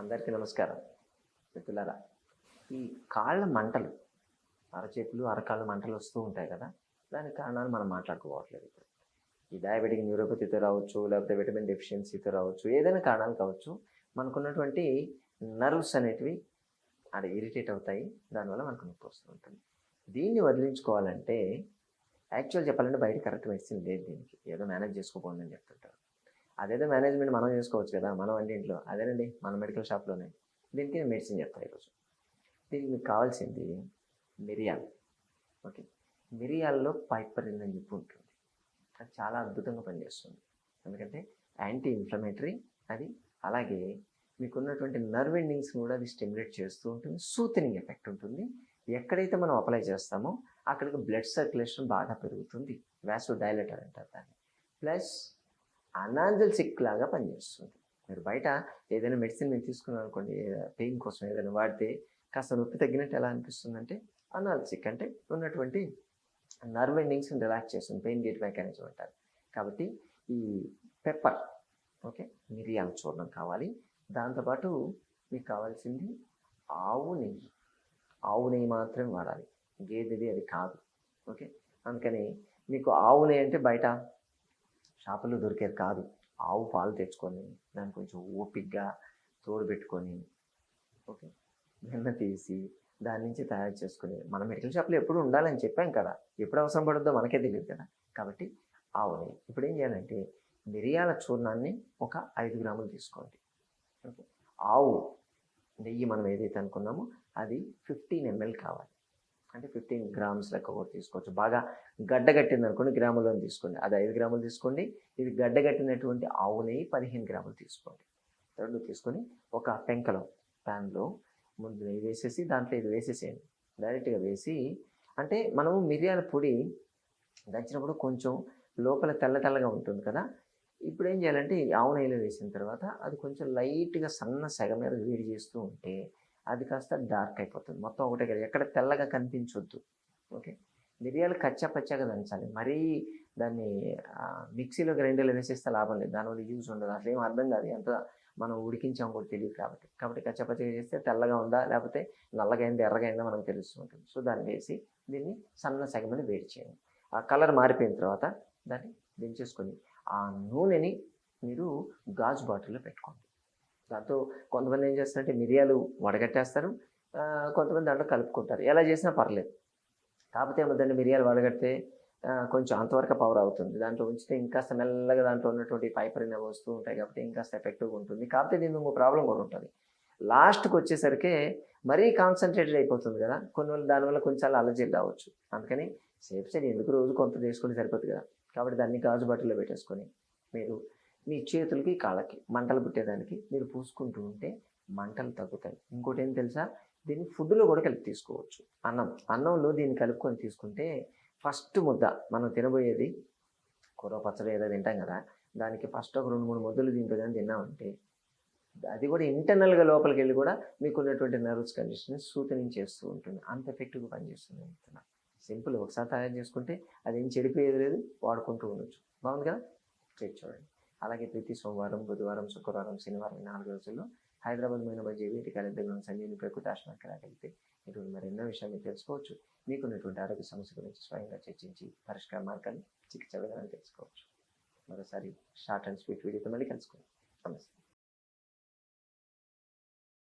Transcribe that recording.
అందరికీ నమస్కారం. మిత్రులారా ఈ కాళ్ళ మంటలు అరచేతులు అరకాళ్ళ మంటలు వస్తూ ఉంటాయి కదా దానికి కారణాలు మనం మాట్లాడుకోవట్లేదు ఇప్పుడు. ఈ డయాబెటిక్ న్యూరోపతితో రావచ్చు లేకపోతే విటమిన్ డెఫిషియన్సీతో రావచ్చు ఏదైనా కారణాలు కావచ్చు మనకున్నటువంటి నర్వ్స్ అనేటివి అది ఇరిటేట్ అవుతాయి దానివల్ల మనకు నొప్పి వస్తూ ఉంటుంది. దీన్ని వదిలించుకోవాలంటే యాక్చువల్ చెప్పాలంటే బయట కరెక్ట్ మెడిసిన్ లేదు దీనికి. ఏదో మేనేజ్ చేసుకోపోండి అని చెప్తుంటారు. అదేదో మేనేజ్మెంట్ మనం చేసుకోవచ్చు కదా మనం అంటే ఇంట్లో. అదేనండి మన మెడికల్ షాప్లోనే దీనికి నేను మెడిసిన్ చెప్తాను ఈరోజు. దీనికి మీకు కావాల్సింది మిరియాలు. ఓకే. మిరియాల్లో పైపరిన్ అని చెప్పి ఉంటుంది. అది చాలా అద్భుతంగా పనిచేస్తుంది. ఎందుకంటే యాంటీ ఇన్ఫ్లమేటరీ అది. అలాగే మీకున్నటువంటి నర్వ్ ఎండింగ్స్ కూడా అది స్టిమ్యులేట్ చేస్తూ ఉంటుంది. సూతనింగ్ ఎఫెక్ట్ ఉంటుంది. ఎక్కడైతే మనం అప్లై చేస్తామో అక్కడికి బ్లడ్ సర్క్యులేషన్ బాగా పెరుగుతుంది. వ్యాసో డైలెటర్ అంటారు దాన్ని. ప్లస్ అనాంజల్సిక్ లాగా పనిచేస్తుంది. మీరు బయట ఏదైనా మెడిసిన్ మీరు తీసుకున్నాను అనుకోండి పెయిన్ కోసం ఏదైనా వాడితే కాస్త నొప్పి తగ్గినట్టు ఎలా అనిపిస్తుంది అంటే అనాల్సిక్ అంటే ఉన్నటువంటి నర్వ్ ఎండింగ్స్ని రిలాక్స్ చేస్తుంది పెయిన్ గేట్ మెకానిజం అంటారు. కాబట్టి ఈ పెప్పర్ ఓకే మిరియాల చూర్ణం కావాలి. దాంతోపాటు మీకు కావాల్సింది ఆవు నెయ్యి. ఆవు నెయ్యి మాత్రమే వాడాలి. గేదెది అది కాదు ఓకే. అందుకని మీకు ఆవు నెయ్యి అంటే బయట షాపులో దొరికేది కాదు. ఆవు పాలు తెచ్చుకొని దాన్ని కొంచెం ఓపిగ్గా తోడు పెట్టుకొని ఓకే వెన్న తీసి దాని నుంచి తయారు చేసుకుని మన మెడికల్ షాప్లో ఎప్పుడు ఉండాలని చెప్పాం కదా. ఎప్పుడు అవసరం పడుద్దో మనకే తెలియదు కదా. కాబట్టి ఆవు నెయ్యి ఇప్పుడు ఏం చేయాలంటే మిరియాల చూర్ణాన్ని ఒక ఐదు గ్రాములు తీసుకోండి. ఓకే ఆవు నెయ్యి మనం ఏదైతే అనుకున్నామో అది ఫిఫ్టీన్ ఎంఎల్ కావాలి. అంటే ఫిఫ్టీన్ గ్రామ్స్ లెక్క కూడా తీసుకోవచ్చు. బాగా గడ్డగట్టింది అనుకోండి గ్రాములను తీసుకోండి. అది ఐదు గ్రాములు తీసుకోండి. ఇది గడ్డగట్టినటువంటి ఆవు నెయ్యి పదిహేను గ్రాములు తీసుకోండి. రెండు తీసుకొని ఒక పెంకలో ప్యాన్లో ముందు నెయ్యి వేసేసి దాంట్లో ఇది వేసేసేయండి. డైరెక్ట్గా వేసి అంటే మనము మిరియాల పొడి దంచినప్పుడు కొంచెం లోపల తెల్ల తెల్లగా ఉంటుంది కదా. ఇప్పుడు ఏం చేయాలంటే ఈ ఆవు నెయ్యిలో వేసిన తర్వాత అది కొంచెం లైట్గా సన్న సెగ మీద వేడి చేస్తూ ఉంటే అది కాస్త డార్క్ అయిపోతుంది. మొత్తం ఒకటే కదా ఎక్కడ తెల్లగా కనిపించొద్దు. ఓకే? మిరియాలు కచ్చాపచ్చాగా దంచాలి. మరీ దాన్ని మిక్సీలో గ్రైండర్లో వేసేస్తే లాభం లేదు. దానివల్ల యూజ్ ఉండదు. అసలు ఏం అర్థం కాదు. ఎంత మనం ఉడికించాం కూడా తెలియదు కాబట్టి. కాబట్టి కచ్చాపచ్చగా చేస్తే తెల్లగా ఉందా లేకపోతే నల్లగా అయిందా ఎర్రగా అయిందా మనకు తెలుస్తూ ఉంటుంది. సో దాన్ని వేసి దీన్ని సన్న సగమని వేడి చేయండి. ఆ కలర్ మారిపోయిన తర్వాత దాన్ని దించేసుకొని ఆ నూనెని మీరు గాజు బాటిల్లో పెట్టుకోండి. దాంతో కొంతమంది ఏం చేస్తారంటే మిరియాలు వడగట్టేస్తారు. కొంతమంది దాంట్లో కలుపుకుంటారు. ఎలా చేసినా పర్లేదు. కాకపోతే ఏమవుతుందంటే మిరియాలు వడగడితే కొంచెం అంతవరకు పవర్ అవుతుంది. దాంట్లో ఉంచితే ఇంకాస్త మెల్లగా దాంట్లో ఉన్నటువంటి పైపరిన వస్తూ ఉంటాయి కాబట్టి ఇంకాస్త ఎఫెక్టివ్గా ఉంటుంది. కాకపోతే దీని ఇంకో ప్రాబ్లం కూడా ఉంటుంది. లాస్ట్కి వచ్చేసరికి మరీ కాన్సన్ట్రేటెడ్ అయిపోతుంది కదా. కొన్ని వల్ల దానివల్ల కొంచెం అలర్జీలు రావచ్చు అందుకని సేఫ్ సైడ్ ఎందుకు రోజు కొంత తీసుకుంటే సరిపోతుంది కదా. కాబట్టి దాన్ని గాజు బట్టలో పెట్టేసుకొని మీరు మీ చేతులకి కాళ్ళకి మంటలు పుట్టేదానికి మీరు పూసుకుంటూ ఉంటే మంటలు తగ్గుతాయి. ఇంకోటి ఏం తెలుసా? దీన్ని ఫుడ్లో కూడా కలిపి తీసుకోవచ్చు. అన్నం. అన్నంలో దీన్ని కలుపుకొని తీసుకుంటే ఫస్ట్ ముద్ద మనం తినబోయేది కూర పచ్చడి ఏదో తింటాం కదా దానికి ఫస్ట్ ఒక రెండు మూడు ముద్దలు దీంతో కానీ తిన్నామంటే అది కూడా ఇంటర్నల్గా లోపలికి వెళ్ళి కూడా మీకు ఉన్నటువంటి నర్వస్ కండిషన్ సూచన చేస్తూ ఉంటుంది. అంత ఎఫెక్టివ్గా పనిచేస్తుంది అంటున్నా సింపుల్ ఒకసారి తయారు చేసుకుంటే అది ఏం చెడిపోయేది లేదు వాడుకుంటూ ఉండొచ్చు. బాగుంది కదా? చేసి చూడండి. అలాగే ప్రతి సోమవారం బుధవారం శుక్రవారం శనివారం నాలుగు రోజుల్లో హైదరాబాద్ మైన జేవీటి కాలేజ్ దగ్గర సంజీవిని ప్రకృతి ఆశ్రమానికి రాగలిగితే ఇటువంటి మరెన్నో విషయాలు తెలుసుకోవచ్చు. మీకున్నటువంటి ఆరోగ్య సమస్య గురించి స్వయంగా చర్చించి పరిష్కార మార్గాన్ని చికిత్స విధానాన్ని తెలుసుకోవచ్చు. మరోసారి షార్ట్ అండ్ స్వీట్ వీడియోతో మళ్ళీ కలుసుకుందాం. నమస్తే.